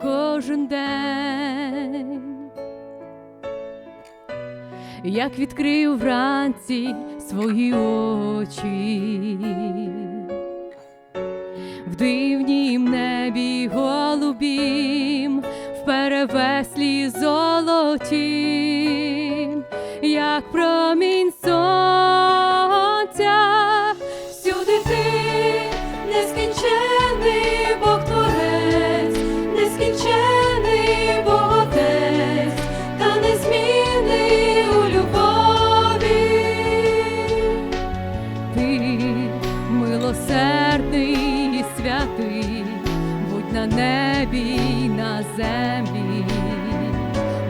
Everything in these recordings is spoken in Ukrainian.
кожен день. Як відкрию вранці свої очі, в дивнім небі голубім, в перевеслі золотім, землі,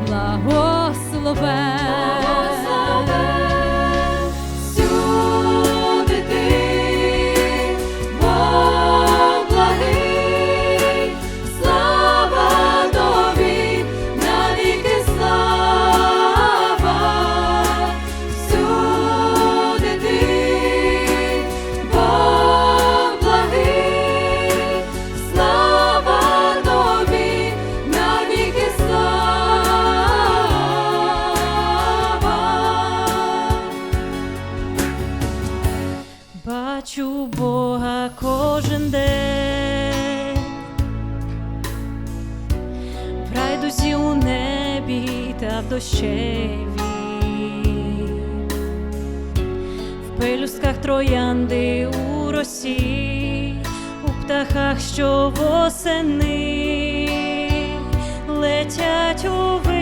благословен. Кожен день, в райдузі у небі та в дощеві, в пелюстках троянди у росі, у птахах, що восени летять у вир.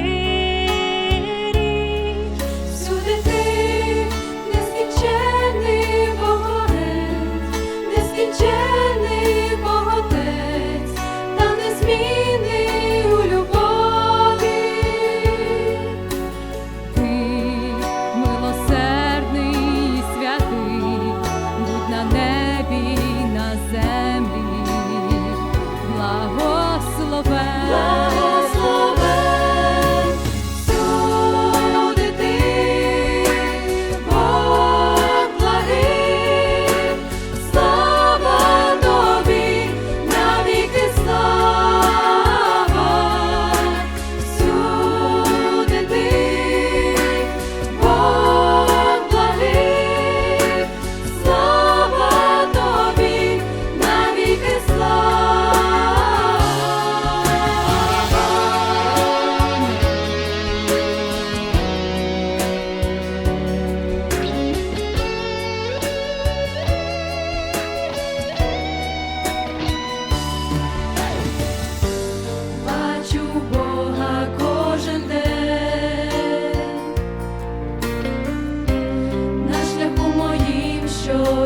all of us.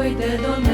I don't know.